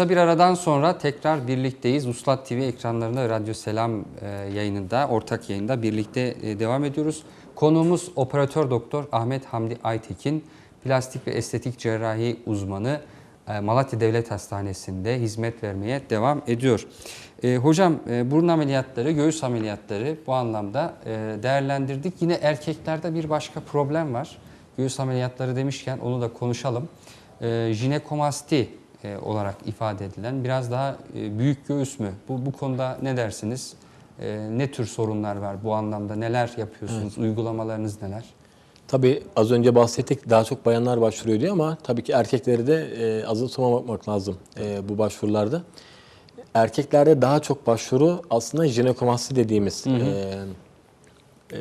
Kısa bir aradan sonra tekrar birlikteyiz. Uslat TV ekranlarında Radyo Selam e, yayınında, ortak yayında birlikte e, devam ediyoruz. Konuğumuz operatör doktor Ahmet Hamdi Aytekin, plastik ve estetik cerrahi uzmanı e, Malatya Devlet Hastanesi'nde hizmet vermeye devam ediyor. Hocam burun ameliyatları, göğüs ameliyatları bu anlamda değerlendirdik. Yine erkeklerde bir başka problem var. Göğüs ameliyatları demişken onu da konuşalım. Jinekomasti e, olarak ifade edilen biraz daha e, büyük göğüs mü? Bu, bu konuda ne dersiniz? E, ne tür sorunlar var bu anlamda? Neler yapıyorsunuz? Uygulamalarınız neler? Tabii az önce bahsettik daha çok bayanlar başvuruyor diye ama tabii ki erkekleri de e, azımsamamak lazım e, bu başvurularda. Erkeklerde daha çok başvuru aslında jinekomasti dediğimiz e, e,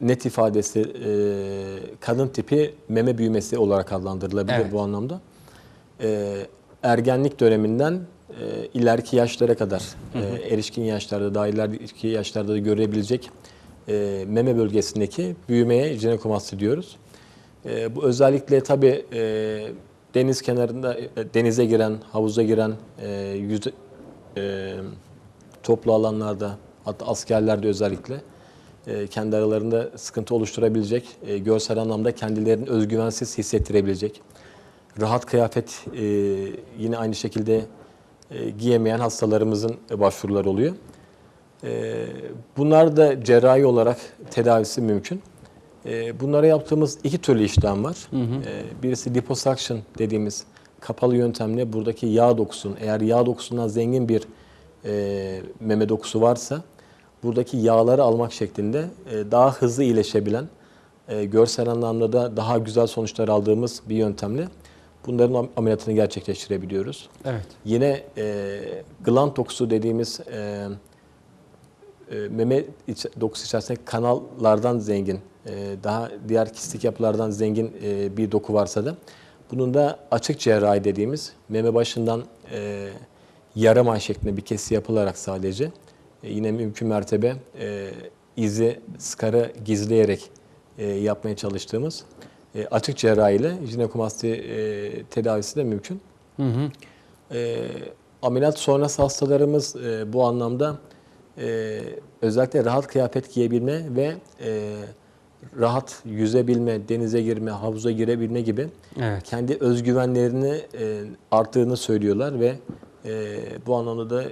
net ifadesi e, kadın tipi meme büyümesi olarak adlandırılabilir Evet. bu anlamda. E, ergenlik döneminden e, ileriki yaşlara kadar, e, erişkin yaşlarda, daha ileriki yaşlarda da görebilecek e, meme bölgesindeki büyümeye jinekomasti diyoruz. E, bu özellikle tabii e, deniz kenarında, e, denize giren, havuza giren, e, yüze, e, toplu alanlarda, hatta askerlerde özellikle e, kendi aralarında sıkıntı oluşturabilecek, e, görsel anlamda kendilerini özgüvensiz hissettirebilecek, rahat kıyafet e, yine aynı şekilde e, giyemeyen hastalarımızın başvuruları oluyor. E, bunlar da cerrahi olarak tedavisi mümkün. E, bunlara yaptığımız iki türlü işlem var. E, birisi liposuction dediğimiz kapalı yöntemle buradaki yağ dokusun, eğer yağ dokusundan zengin bir e, meme dokusu varsa buradaki yağları almak şeklinde e, daha hızlı iyileşebilen, e, görsel anlamda da daha güzel sonuçlar aldığımız bir yöntemle bunların am- ameliyatını gerçekleştirebiliyoruz. Evet. Yine e, gland dokusu dediğimiz e, e, meme iç, dokusu içerisinde kanallardan zengin, e, daha diğer kistik yapılardan zengin e, bir doku varsa da bunun da açık cerrahi dediğimiz meme başından e, yaraman şeklinde bir kesi yapılarak sadece e, yine mümkün mertebe e, izi, skarı gizleyerek e, yapmaya çalıştığımız e, açık cerrahi ile jinekomasti e, tedavisi de mümkün. Hı hı. E, ameliyat sonrası hastalarımız e, bu anlamda e, özellikle rahat kıyafet giyebilme ve e, rahat yüzebilme, denize girme, havuza girebilme gibi Evet. kendi özgüvenlerini e, arttığını söylüyorlar ve e, bu anlamda da e,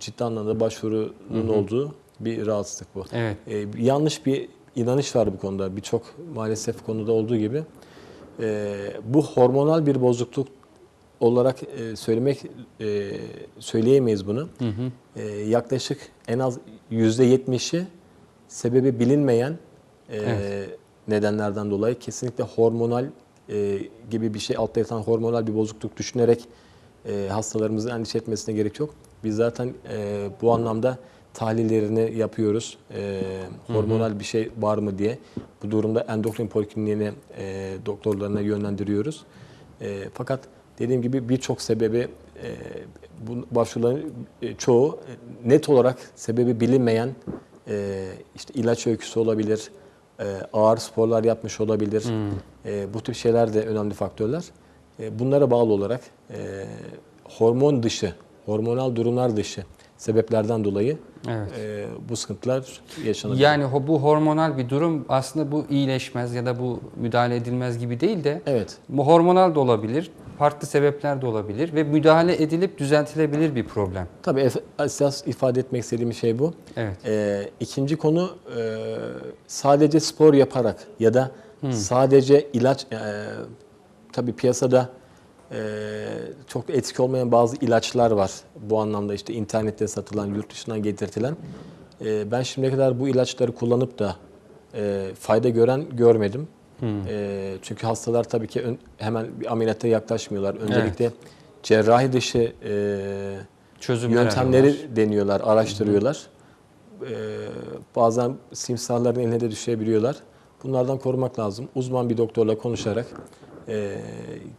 ciddi anlamda başvurunun olduğu bir rahatsızlık bu. Evet. E, yanlış bir inanış var bu konuda. Birçok maalesef konuda olduğu gibi. E, bu hormonal bir bozukluk olarak e, söylemek e, söyleyemeyiz bunu. E, yaklaşık en az yüzde yetmişi sebebi bilinmeyen e, Evet. nedenlerden dolayı kesinlikle hormonal e, gibi bir şey altta yatan hormonal bir bozukluk düşünerek e, hastalarımızın endişe etmesine gerek yok. Biz zaten e, bu anlamda tahlillerini yapıyoruz. E, hormonal bir şey var mı diye. Bu durumda endokrin polikliniğine e, doktorlarına yönlendiriyoruz. E, fakat dediğim gibi birçok sebebi e, bu başvuruların e, çoğu e, net olarak sebebi bilinmeyen e, işte ilaç öyküsü olabilir, e, ağır sporlar yapmış olabilir. E, bu tip şeyler de önemli faktörler. E, bunlara bağlı olarak e, hormon dışı, hormonal durumlar dışı sebeplerden dolayı Evet. e, bu sıkıntılar yaşanabilir. Yani bu hormonal bir durum aslında bu iyileşmez ya da bu müdahale edilmez gibi değil de Evet. bu hormonal da olabilir, farklı sebepler de olabilir ve müdahale edilip düzeltilebilir bir problem. Tabii esas ifade etmek istediğim şey bu. Evet. Ee, ikinci konu e, sadece spor yaparak ya da sadece ilaç e, tabii piyasada e, çok etik olmayan bazı ilaçlar var. Bu anlamda işte internette satılan, yurt dışından getirtilen. E, ben şimdiye kadar bu ilaçları kullanıp da e, fayda gören görmedim. E, çünkü hastalar tabii ki ön- hemen bir ameliyata yaklaşmıyorlar. Öncelikle cerrahi dışı e, Çözümler yöntemleri arıyorlar. deniyorlar, araştırıyorlar. Ee, bazen simsarların eline de düşebiliyorlar. Bunlardan korumak lazım. Uzman bir doktorla konuşarak e,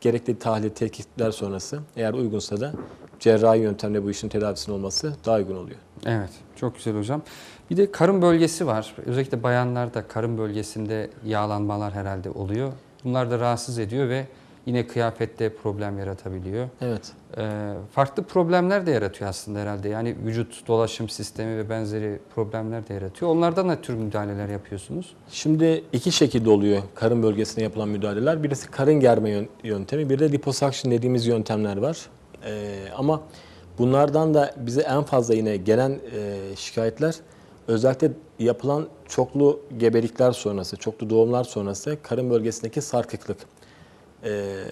gerekli tahlil, tetkikler sonrası eğer uygunsa da cerrahi yöntemle bu işin tedavisinin olması daha uygun oluyor. Evet, çok güzel hocam. Bir de karın bölgesi var. Özellikle bayanlarda karın bölgesinde yağlanmalar herhalde oluyor. Bunlar da rahatsız ediyor ve Yine kıyafette problem yaratabiliyor. Evet. Ee, farklı problemler de yaratıyor aslında herhalde. Yani vücut dolaşım sistemi ve benzeri problemler de yaratıyor. Onlardan ne tür müdahaleler yapıyorsunuz? Şimdi iki şekilde oluyor karın bölgesine yapılan müdahaleler. Birisi karın germe yön- yöntemi, bir de liposuction dediğimiz yöntemler var. Ee, ama bunlardan da bize en fazla yine gelen e, şikayetler özellikle yapılan çoklu gebelikler sonrası, çoklu doğumlar sonrası karın bölgesindeki sarkıklık. Ee,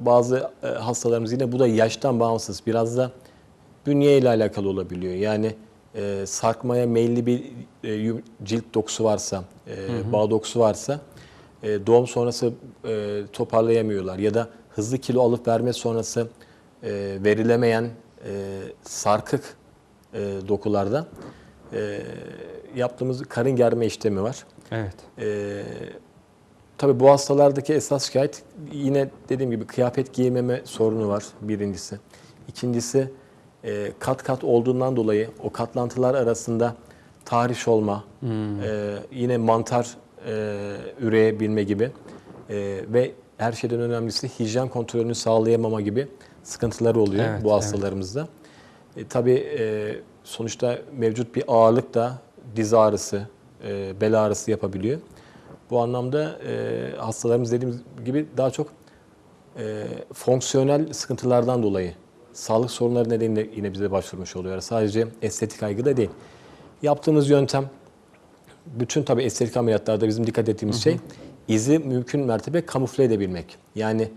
bazı e, hastalarımız yine bu da yaştan bağımsız biraz da bünye ile alakalı olabiliyor. Yani e, sarkmaya meyilli bir e, cilt dokusu varsa, e, bağ dokusu varsa e, doğum sonrası e, toparlayamıyorlar ya da hızlı kilo alıp verme sonrası e, verilemeyen e, sarkık e, dokularda e, yaptığımız karın germe işlemi var. Evet. Tabii bu hastalardaki esas şikayet yine dediğim gibi kıyafet giymeme sorunu var birincisi. İkincisi e, kat kat olduğundan dolayı o katlantılar arasında tahriş olma, e, yine mantar e, üreyebilme gibi e, ve her şeyden önemlisi hijyen kontrolünü sağlayamama gibi sıkıntılar oluyor Evet, bu hastalarımızda. E, tabii e, sonuçta mevcut bir ağırlık da diz ağrısı, e, bel ağrısı yapabiliyor. Bu anlamda e, hastalarımız dediğimiz gibi daha çok e, fonksiyonel sıkıntılardan dolayı sağlık sorunları nedeniyle yine bize başvurmuş oluyor. Sadece estetik kaygı da değil. Yaptığımız yöntem bütün tabii estetik ameliyatlarda bizim dikkat ettiğimiz şey izi mümkün mertebe kamufle edebilmek. Yani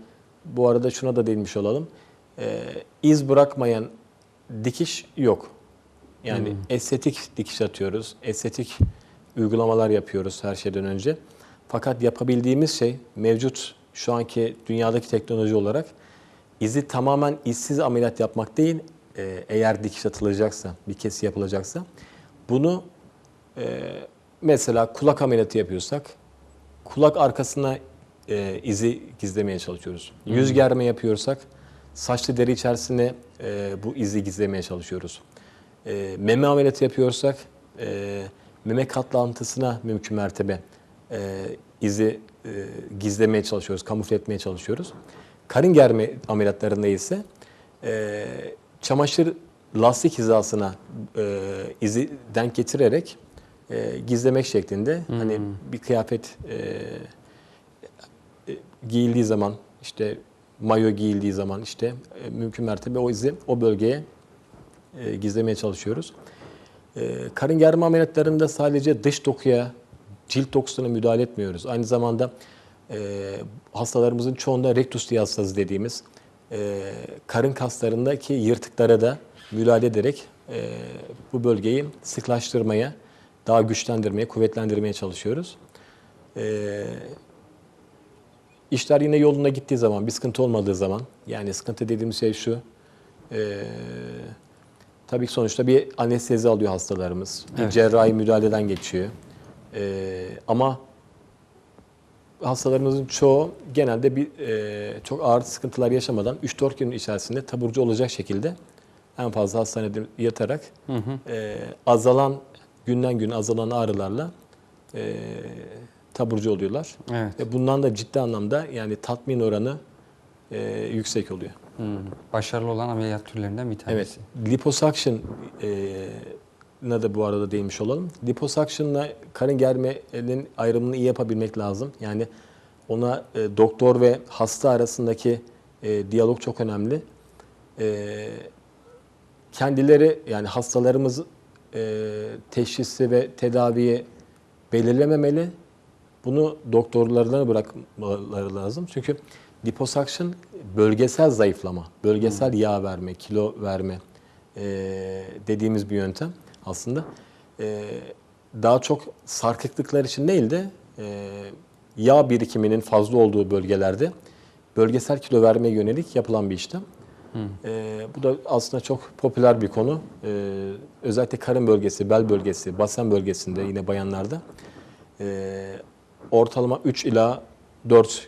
bu arada şuna da değinmiş olalım. Ee, iz bırakmayan dikiş yok. Yani estetik dikiş atıyoruz. Estetik uygulamalar yapıyoruz her şeyden önce. Fakat yapabildiğimiz şey mevcut şu anki dünyadaki teknoloji olarak izi tamamen izsiz ameliyat yapmak değil. Ee, eğer dikiş atılacaksa, bir kesi yapılacaksa bunu e, mesela kulak ameliyatı yapıyorsak kulak arkasına e, izi gizlemeye çalışıyoruz. Yüz germe yapıyorsak saçlı deri içerisine e, bu izi gizlemeye çalışıyoruz. E, meme ameliyatı yapıyorsak e, meme katlantısına mümkün mertebe e, izi e, gizlemeye çalışıyoruz, kamufle etmeye çalışıyoruz. Karın germe ameliyatlarında ise e, çamaşır lastik hizasına e, izi denk getirerek e, gizlemek şeklinde hani bir kıyafet e, e, giyildiği zaman işte mayo giyildiği zaman işte e, mümkün mertebe o izi o bölgeye e, gizlemeye çalışıyoruz. E, karın germe ameliyatlarında sadece dış dokuya, cilt dokusuna müdahale etmiyoruz. Aynı zamanda e, hastalarımızın çoğunda rektus diastazı dediğimiz e, karın kaslarındaki yırtıklara da müdahale ederek e, bu bölgeyi sıklaştırmaya, daha güçlendirmeye, kuvvetlendirmeye çalışıyoruz. E, işler yine yoluna gittiği zaman, bir sıkıntı olmadığı zaman, yani sıkıntı dediğimiz şey şu, e, tabii ki sonuçta bir anestezi alıyor hastalarımız, bir Evet. cerrahi müdahaleden geçiyor. E, ama hastalarımızın çoğu genelde bir e, çok ağır sıkıntılar yaşamadan 3-4 gün içerisinde taburcu olacak şekilde en fazla hastanede yatarak e, azalan günden gün azalan ağrılarla e, taburcu oluyorlar. Evet. Ve bundan da ciddi anlamda yani tatmin oranı e, yüksek oluyor. Hmm. Başarılı olan ameliyat türlerinden bir tanesi. Evet. Liposuction e, na da bu arada değinmiş olalım. Liposuction'la karın germenin ayrımını iyi yapabilmek lazım. Yani ona e, doktor ve hasta arasındaki e, diyalog çok önemli. E, kendileri yani hastalarımız e, teşhisi ve tedaviyi belirlememeli. Bunu doktorlarına bırakmaları lazım. Çünkü liposuction bölgesel zayıflama, bölgesel yağ verme, kilo verme e, dediğimiz bir yöntem aslında. E, daha çok sarkıklıklar için değil de e, yağ birikiminin fazla olduğu bölgelerde bölgesel kilo vermeye yönelik yapılan bir işlem. E, bu da aslında çok popüler bir konu. E, özellikle karın bölgesi, bel bölgesi, basen bölgesinde yine bayanlarda e, ortalama 3 ila 4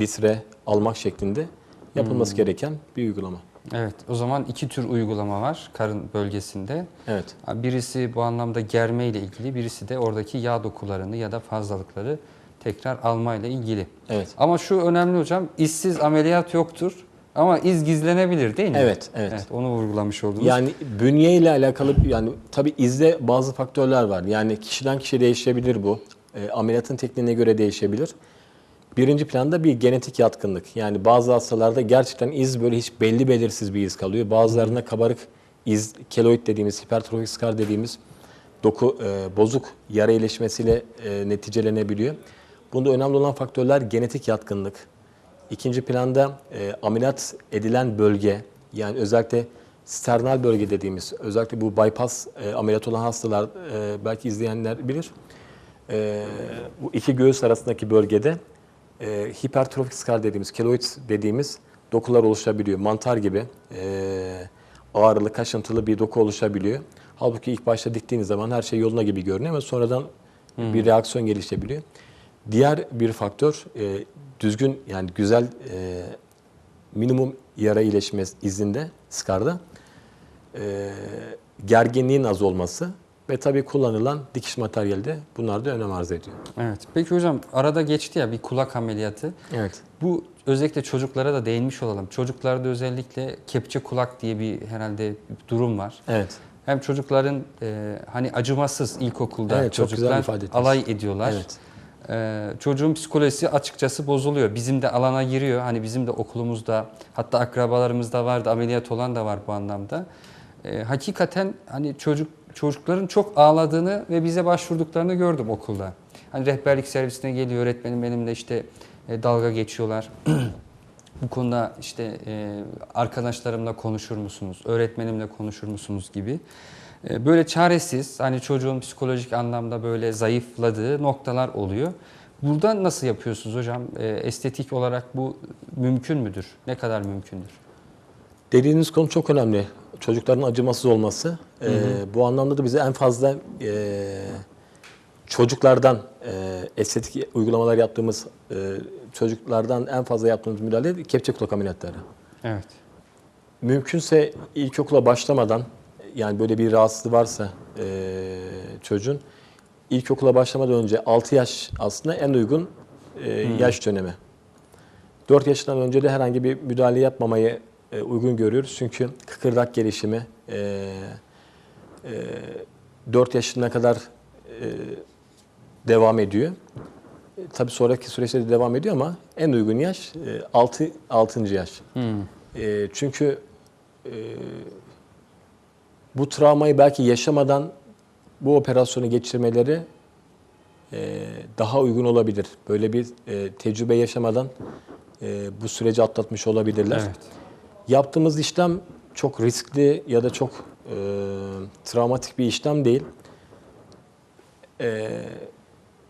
litre almak şeklinde yapılması gereken bir uygulama. Evet. O zaman iki tür uygulama var karın bölgesinde. Evet. Birisi bu anlamda germe ile ilgili, birisi de oradaki yağ dokularını ya da fazlalıkları tekrar almayla ilgili. Evet. Ama şu önemli hocam, izsiz ameliyat yoktur ama iz gizlenebilir değil mi? Evet, evet. onu vurgulamış oldunuz. Yani bünye ile alakalı yani tabii izde bazı faktörler var. Yani kişiden kişiye değişebilir bu. E, ameliyatın tekniğine göre değişebilir. Birinci planda bir genetik yatkınlık. Yani bazı hastalarda gerçekten iz böyle hiç belli belirsiz bir iz kalıyor. Bazılarında kabarık iz, keloid dediğimiz, hipertrofik skar dediğimiz doku e, bozuk yara iyileşmesiyle e, neticelenebiliyor. Bunda önemli olan faktörler genetik yatkınlık. İkinci planda e, ameliyat edilen bölge, yani özellikle sternal bölge dediğimiz, özellikle bu bypass e, ameliyat olan hastalar, e, belki izleyenler bilir. E, bu iki göğüs arasındaki bölgede e, hipertrofik skar dediğimiz, keloid dediğimiz dokular oluşabiliyor. Mantar gibi e, ağrılı, kaşıntılı bir doku oluşabiliyor. Halbuki ilk başta diktiğiniz zaman her şey yoluna gibi görünüyor ama sonradan bir reaksiyon gelişebiliyor. Diğer bir faktör e, düzgün yani güzel e, minimum yara iyileşme izinde, skarda e, gerginliğin az olması ve tabii kullanılan dikiş materyali de bunlar da önem arz ediyor. Evet. Peki hocam arada geçti ya bir kulak ameliyatı. Evet. Bu özellikle çocuklara da değinmiş olalım. Çocuklarda özellikle kepçe kulak diye bir herhalde bir durum var. Evet. Hem çocukların e, hani acımasız ilkokulda Evet, çocuklar alay ediyorlar. Evet. E, çocuğun psikolojisi açıkçası bozuluyor. Bizim de alana giriyor. Hani bizim de okulumuzda hatta akrabalarımızda vardı ameliyat olan da var bu anlamda. E, hakikaten hani çocuk çocukların çok ağladığını ve bize başvurduklarını gördüm okulda. Hani rehberlik servisine geliyor öğretmenim benimle işte e, dalga geçiyorlar. Bu konuda işte e, arkadaşlarımla konuşur musunuz, öğretmenimle konuşur musunuz gibi. E, böyle çaresiz, hani çocuğun psikolojik anlamda böyle zayıfladığı noktalar oluyor. Burada nasıl yapıyorsunuz hocam? E, estetik olarak bu mümkün müdür? Ne kadar mümkündür? Dediğiniz konu çok önemli. Çocukların acımasız olması. Ee, bu anlamda da bize en fazla e, çocuklardan e, estetik uygulamalar yaptığımız e, çocuklardan en fazla yaptığımız müdahale kepçe kulak ameliyatları. Evet. Mümkünse ilkokula başlamadan yani böyle bir rahatsızlığı varsa e, çocuğun ilkokula başlamadan önce 6 yaş aslında en uygun e, yaş dönemi. 4 yaşından önce de herhangi bir müdahale yapmamayı e, uygun görüyoruz. Çünkü kıkırdak gelişimi e, e, 4 yaşına kadar e, devam ediyor. E, tabii sonraki süreçte de devam ediyor ama en uygun yaş e, 6 6. yaş. E, çünkü e, bu travmayı belki yaşamadan bu operasyonu geçirmeleri e, daha uygun olabilir. Böyle bir e, tecrübe yaşamadan e, bu süreci atlatmış olabilirler. Evet. Yaptığımız işlem çok riskli ya da çok e, travmatik bir işlem değil. E,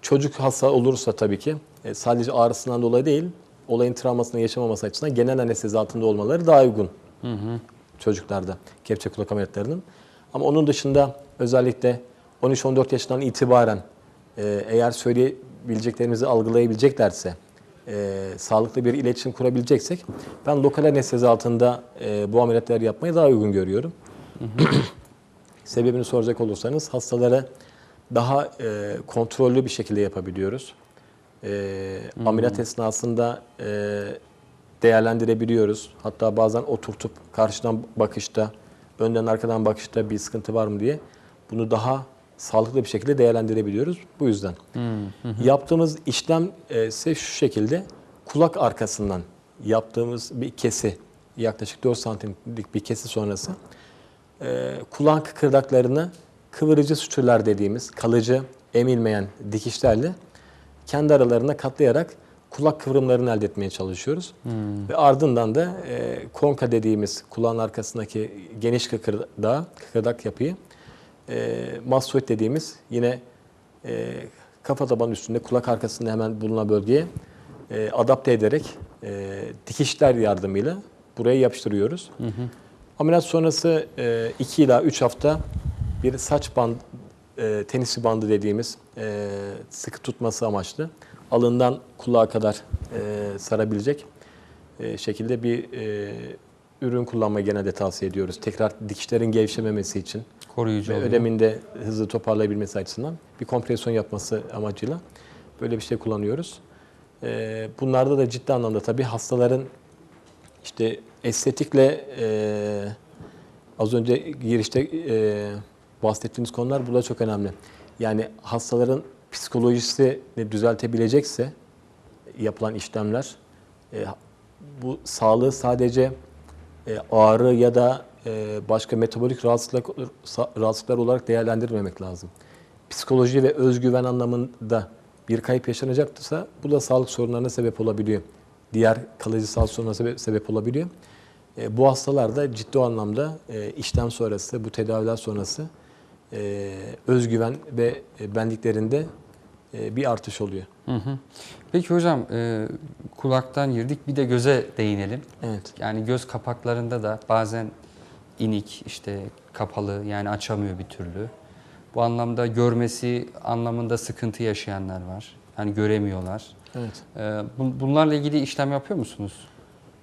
çocuk hasta olursa tabii ki e, sadece ağrısından dolayı değil, olayın travmasını yaşamaması açısından genel anestezi altında olmaları daha uygun çocuklarda kepçe kulak ameliyatlarının. Ama onun dışında özellikle 13-14 yaşından itibaren e, eğer söyleyebileceklerimizi algılayabileceklerse, e, sağlıklı bir iletişim kurabileceksek ben lokal anestezi altında e, bu ameliyatları yapmayı daha uygun görüyorum. Sebebini soracak olursanız hastalara daha e, kontrollü bir şekilde yapabiliyoruz. E, Ameliyat esnasında e, değerlendirebiliyoruz. Hatta bazen oturtup karşıdan bakışta, önden arkadan bakışta bir sıkıntı var mı diye bunu daha sağlıklı bir şekilde değerlendirebiliyoruz. Bu yüzden. Yaptığımız işlem e, ise şu şekilde kulak arkasından yaptığımız bir kesi yaklaşık 4 santimlik bir kesi sonrası e, kulak kıkırdaklarını kıvırıcı suturlar dediğimiz kalıcı emilmeyen dikişlerle kendi aralarına katlayarak kulak kıvrımlarını elde etmeye çalışıyoruz. Ve ardından da e, konka dediğimiz kulağın arkasındaki geniş kıkırdağı, kıkırdak yapıyı e, mastoid dediğimiz yine e, kafa tabanı üstünde kulak arkasında hemen bulunan bölgeye e, adapte ederek e, dikişler yardımıyla buraya yapıştırıyoruz. Ameliyat sonrası 2 ila 3 hafta bir saç band, e, tenisi bandı dediğimiz e, sıkı tutması amaçlı alından kulağa kadar e, sarabilecek e, şekilde bir e, ürün kullanmayı genelde tavsiye ediyoruz. Tekrar dikişlerin gevşememesi için Koruyucu oluyor. ödeminde hızlı toparlayabilmesi açısından bir kompresyon yapması amacıyla böyle bir şey kullanıyoruz. E, bunlarda da ciddi anlamda tabii hastaların işte estetikle e, az önce girişte e, bahsettiğimiz konular burada çok önemli. Yani hastaların psikolojisini düzeltebilecekse yapılan işlemler e, bu sağlığı sadece e, ağrı ya da başka metabolik rahatsızlık, rahatsızlıklar olarak değerlendirmemek lazım. Psikoloji ve özgüven anlamında bir kayıp yaşanacaksa bu da sağlık sorunlarına sebep olabiliyor. Diğer kalıcı sağlık sorunlarına sebep, sebep olabiliyor. E, bu hastalarda ciddi anlamda e, işlem sonrası, bu tedaviler sonrası e, özgüven ve e, benliklerinde e, bir artış oluyor. Hı hı. Peki hocam e, kulaktan girdik bir de göze değinelim. Evet. Yani göz kapaklarında da bazen inik işte kapalı yani açamıyor bir türlü. Bu anlamda görmesi anlamında sıkıntı yaşayanlar var. Yani göremiyorlar. Evet. E, bu- bunlarla ilgili işlem yapıyor musunuz?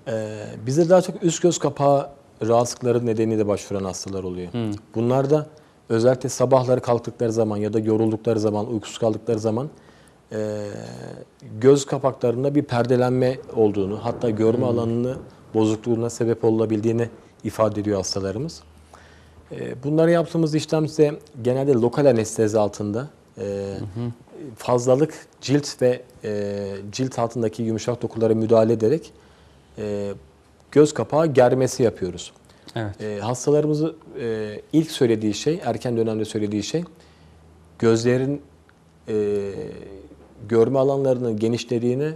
Ee, bize daha çok üst göz kapağı rahatsızlıkları nedeniyle başvuran hastalar oluyor. Bunlar da özellikle sabahları kalktıkları zaman ya da yoruldukları zaman, uykusuz kaldıkları zaman e, göz kapaklarında bir perdelenme olduğunu, hatta görme alanını bozukluğuna sebep olabildiğini ifade ediyor hastalarımız. E, bunları yaptığımız işlem ise genelde lokal anestezi altında e, fazlalık cilt ve e, cilt altındaki yumuşak dokulara müdahale ederek göz kapağı germesi yapıyoruz. Evet. Hastalarımızı e, ilk söylediği şey, erken dönemde söylediği şey gözlerin görme alanlarının genişlediğini,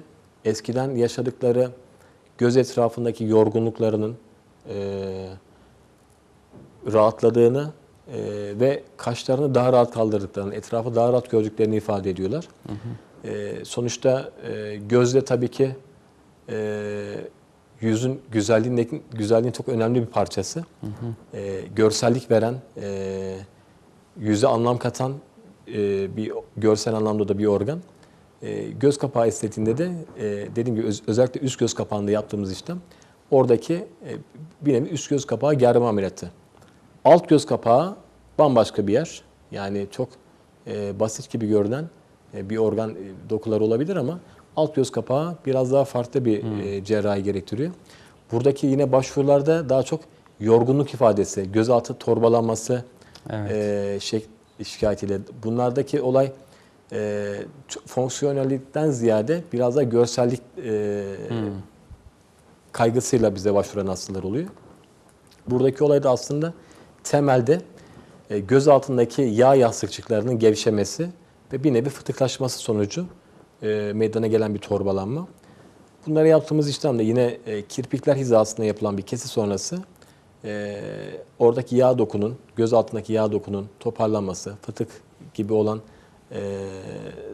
eskiden yaşadıkları göz etrafındaki yorgunluklarının e, rahatladığını e, ve kaşlarını daha rahat kaldırdıklarını, etrafı daha rahat gördüklerini ifade ediyorlar. E, sonuçta e, gözle tabii ki e, yüzün güzelliğinin, güzelliğin çok önemli bir parçası. E, görsellik veren, e, yüze anlam katan e, bir görsel anlamda da bir organ. E, göz kapağı estetiğinde de e, dediğim gibi öz- özellikle üst göz kapağında yaptığımız işlem oradaki e, bir nevi üst göz kapağı germe ameliyatı. Alt göz kapağı bambaşka bir yer. Yani çok e, basit gibi görünen e, bir organ dokuları olabilir ama alt göz kapağı biraz daha farklı bir e, cerrahi gerektiriyor. Buradaki yine başvurularda daha çok yorgunluk ifadesi, gözaltı torbalanması Evet. e, şey, şikayetiyle. Bunlardaki olay e, fonksiyonellikten ziyade biraz da görsellik e, kaygısıyla bize başvuran hastalar oluyor. Buradaki olay da aslında temelde e, göz altındaki yağ yastıkçıklarının gevşemesi ve bir nevi fıtıklaşması sonucu e, meydana gelen bir torbalanma. Bunları yaptığımız işlemde yine e, kirpikler hizasında yapılan bir kesi sonrası oradaki yağ dokunun, göz altındaki yağ dokunun toparlanması, fıtık gibi olan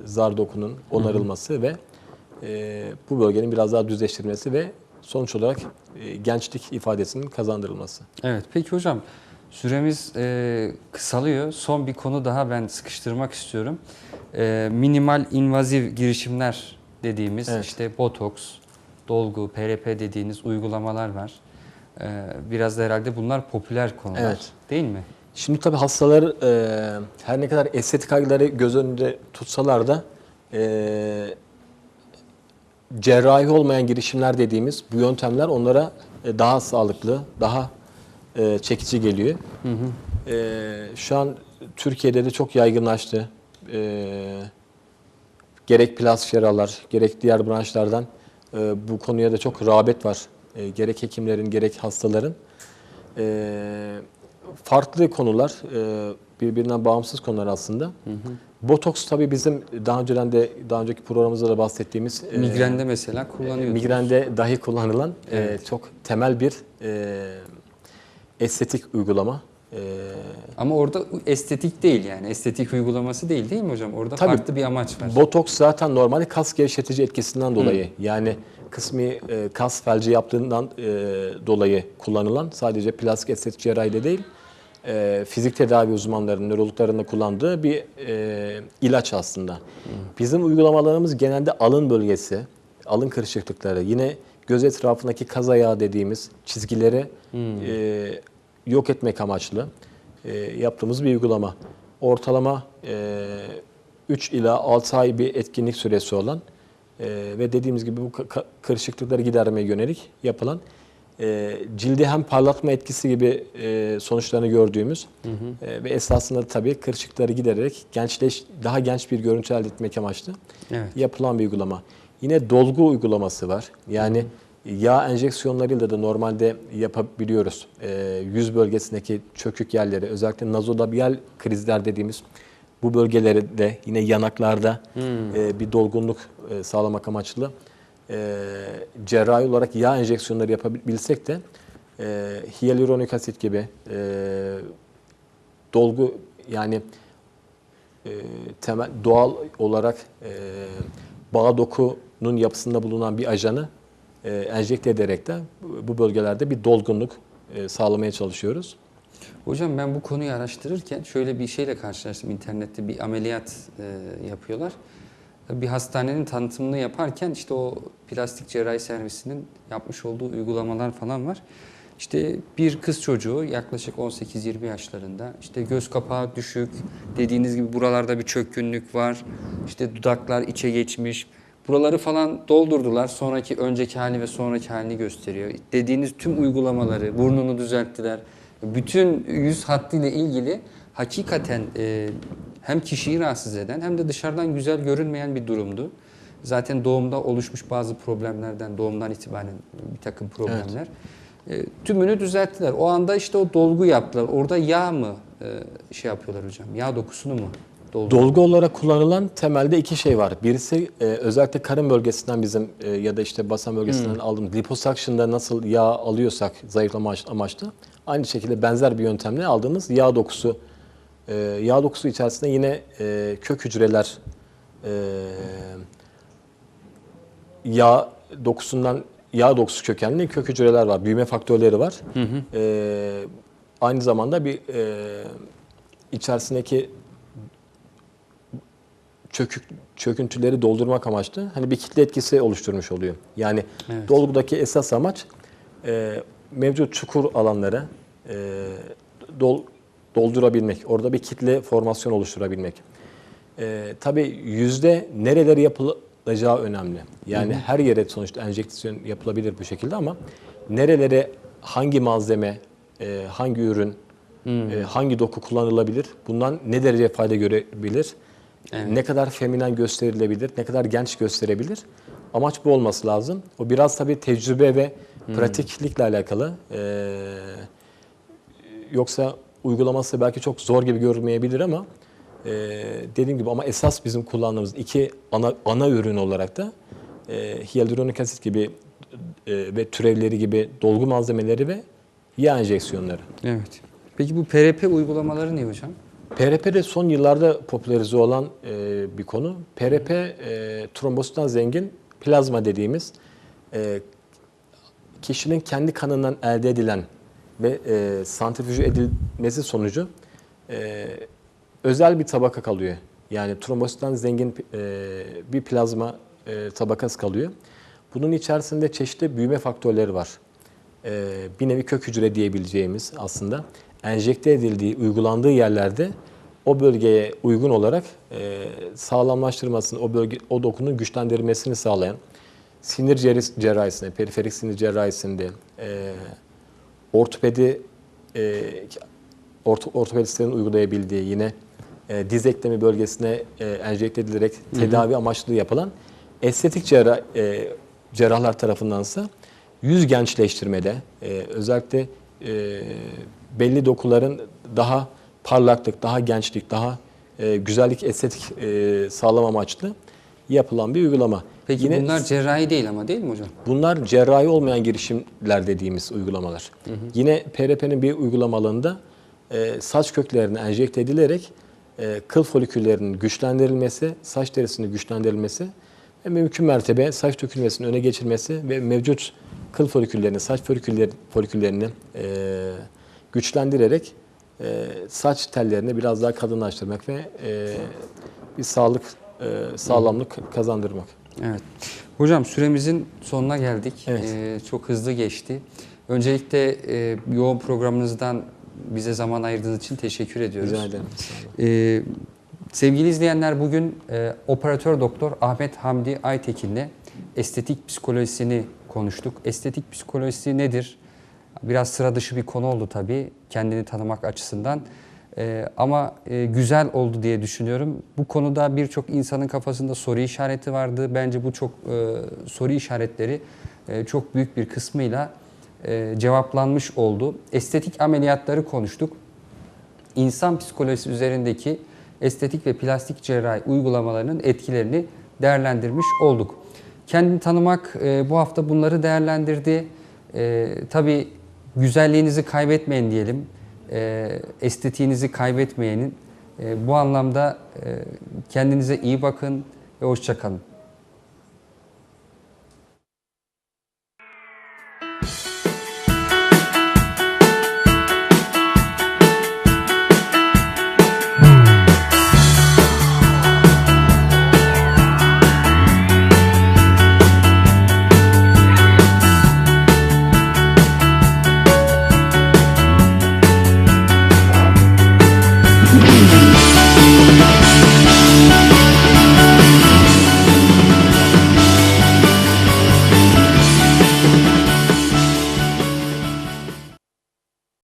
zar dokunun onarılması ve e, bu bölgenin biraz daha düzleştirilmesi ve sonuç olarak e, gençlik ifadesinin kazandırılması. Evet. Peki hocam süremiz e, kısalıyor. Son bir konu daha ben sıkıştırmak istiyorum. E, minimal invaziv girişimler dediğimiz Evet. işte botoks, dolgu, PRP dediğiniz uygulamalar var. E, biraz da herhalde bunlar popüler konular. Evet. Değil mi? Şimdi tabii hastalar e, her ne kadar estetik kaygıları göz önünde tutsalar da e, cerrahi olmayan girişimler dediğimiz bu yöntemler onlara e, daha sağlıklı, daha e, çekici geliyor. E, şu an Türkiye'de de çok yaygınlaştı. E, gerek plastik cerrahlar, gerek diğer branşlardan e, bu konuya da çok rağbet var. E, gerek hekimlerin, gerek hastaların. E, farklı konular, e, birbirinden bağımsız konular aslında. Botoks tabii bizim daha önceden de daha önceki programımızda da bahsettiğimiz e, Migrende mesela kullanıyoruz. migrende dahi kullanılan e, çok temel bir e, estetik uygulama. E, Ama orada estetik değil yani. Estetik uygulaması değil değil mi hocam? Orada Tabii. farklı bir amaç var. Botoks zaten normalde kas gevşetici etkisinden dolayı yani kısmi e, kas felci yaptığından e, dolayı kullanılan sadece plastik estetik cerrahide değil e, fizik tedavi uzmanlarının nörologlarında kullandığı bir e, ilaç aslında. Bizim uygulamalarımız genelde alın bölgesi, alın kırışıklıkları, yine göz etrafındaki kaz ayağı dediğimiz çizgileri e, yok etmek amaçlı e, yaptığımız bir uygulama. Ortalama e, 3 ila 6 ay bir etkinlik süresi olan e, ve dediğimiz gibi bu kırışıklıkları gidermeye yönelik yapılan e, cildi hem parlatma etkisi gibi e, sonuçlarını gördüğümüz e, ve esasında tabii kırışıkları gidererek gençleş daha genç bir görüntü elde etmek amaçlı Evet. yapılan bir uygulama. Yine dolgu uygulaması var. Yani yağ enjeksiyonlarıyla da normalde yapabiliyoruz. Ee, yüz bölgesindeki çökük yerleri, özellikle nazolabial krizler dediğimiz bu bölgeleri de yine yanaklarda e, bir dolgunluk e, sağlamak amaçlı e, cerrahi olarak yağ enjeksiyonları yapabilsek de e, hyaluronik asit gibi e, dolgu yani e, temel doğal olarak e, bağ dokunun yapısında bulunan bir ajanı e, enjekte ederek de bu bölgelerde bir dolgunluk e, sağlamaya çalışıyoruz. Hocam ben bu konuyu araştırırken şöyle bir şeyle karşılaştım. İnternette bir ameliyat e, yapıyorlar. Bir hastanenin tanıtımını yaparken işte o plastik cerrahi servisinin yapmış olduğu uygulamalar falan var. İşte bir kız çocuğu yaklaşık 18-20 yaşlarında işte göz kapağı düşük, dediğiniz gibi buralarda bir çökkünlük var. İşte dudaklar içe geçmiş. Buraları falan doldurdular. Sonraki önceki hali ve sonraki halini gösteriyor. Dediğiniz tüm uygulamaları, burnunu düzelttiler. Bütün yüz hattıyla ilgili hakikaten e, hem kişiyi rahatsız eden hem de dışarıdan güzel görünmeyen bir durumdu. Zaten doğumda oluşmuş bazı problemlerden, doğumdan itibaren bir takım problemler. E, tümünü düzelttiler. O anda işte o dolgu yaptılar. Orada yağ mı e, şey yapıyorlar hocam? Yağ dokusunu mu? Dolgu. Dolgu olarak kullanılan temelde iki şey var. Birisi e, özellikle karın bölgesinden bizim e, ya da işte basen bölgesinden aldığımız liposuction'da nasıl yağ alıyorsak zayıflama amaç- amaçlı aynı şekilde benzer bir yöntemle aldığımız yağ dokusu e, yağ dokusu içerisinde yine e, kök hücreler e, yağ dokusundan yağ dokusu kökenli kök hücreler var. Büyüme faktörleri var. E, aynı zamanda bir e, içerisindeki çökük, çöküntüleri doldurmak amaçlı hani bir kitle etkisi oluşturmuş oluyor. Yani Evet. dolgudaki esas amaç e, mevcut çukur alanları e, dol, doldurabilmek. Orada bir kitle formasyon oluşturabilmek. E, tabii yüzde nereleri yapılacağı önemli. Yani her yere sonuçta enjeksiyon yapılabilir bu şekilde ama nerelere hangi malzeme, e, hangi ürün, e, hangi doku kullanılabilir? Bundan ne derece fayda görebilir? Ne kadar feminen gösterilebilir, ne kadar genç gösterebilir? Amaç bu olması lazım. O biraz tabii tecrübe ve pratiklikle alakalı. Ee, yoksa uygulaması belki çok zor gibi görünmeyebilir ama e, dediğim gibi ama esas bizim kullandığımız iki ana ana ürün olarak da e, hyaluronik asit gibi e, ve türevleri gibi dolgu malzemeleri ve yağ enjeksiyonları. Evet. Peki bu PRP uygulamaları ne hocam? PRP de son yıllarda popülerize olan e, bir konu. PRP e, trombositten zengin plazma dediğimiz e, kişinin kendi kanından elde edilen ve e, santrifüje edilmesi sonucu e, özel bir tabaka kalıyor. Yani trombositten zengin e, bir plazma e, tabakası kalıyor. Bunun içerisinde çeşitli büyüme faktörleri var. E, bir nevi kök hücre diyebileceğimiz aslında enjekte edildiği, uygulandığı yerlerde o bölgeye uygun olarak e, sağlamlaştırmasını, o bölge, o dokunun güçlendirilmesini sağlayan sinir cerrahisinde, periferik sinir cerrahisinde, e, ortopedi e, orto, ortopedistlerin uygulayabildiği yine e, diz eklemi bölgesine e, enjekte edilerek tedavi amaçlı yapılan estetik cerrah, e, cerrahlar tarafındansa yüz gençleştirmede e, özellikle e, belli dokuların daha parlaklık, daha gençlik, daha e, güzellik, estetik e, sağlam amaçlı yapılan bir uygulama. Peki Yine bunlar cerrahi değil ama değil mi hocam? Bunlar cerrahi olmayan girişimler dediğimiz uygulamalar. Yine PRP'nin bir uygulamalığında e, saç köklerine enjekte edilerek e, kıl foliküllerinin güçlendirilmesi, saç derisinin güçlendirilmesi ve mümkün mertebe saç dökülmesinin öne geçirmesi ve mevcut kıl foliküllerini, saç foliküller, foliküllerini e, güçlendirerek e, saç tellerini biraz daha kadınlaştırmak ve e, bir sağlık, e, sağlamlık kazandırmak. Evet. Hocam süremizin sonuna geldik. Evet. Ee, çok hızlı geçti. Öncelikle e, yoğun programınızdan bize zaman ayırdığınız için teşekkür ediyoruz. Rica ederim. Ee, Sevgili izleyenler bugün e, operatör doktor Ahmet Hamdi Aytekin'le estetik psikolojisini konuştuk. Estetik psikolojisi nedir? Biraz sıra dışı bir konu oldu tabii kendini tanımak açısından. E, ama e, güzel oldu diye düşünüyorum. Bu konuda birçok insanın kafasında soru işareti vardı. Bence bu çok e, soru işaretleri e, çok büyük bir kısmıyla cevaplanmış oldu. Estetik ameliyatları konuştuk insan psikolojisi üzerindeki estetik ve plastik cerrahi uygulamalarının etkilerini değerlendirmiş olduk. Kendini tanımak bu hafta bunları değerlendirdi. E, tabii güzelliğinizi kaybetmeyin diyelim. E, estetiğinizi kaybetmeyenin. E, bu anlamda e, kendinize iyi bakın ve hoşça kalın.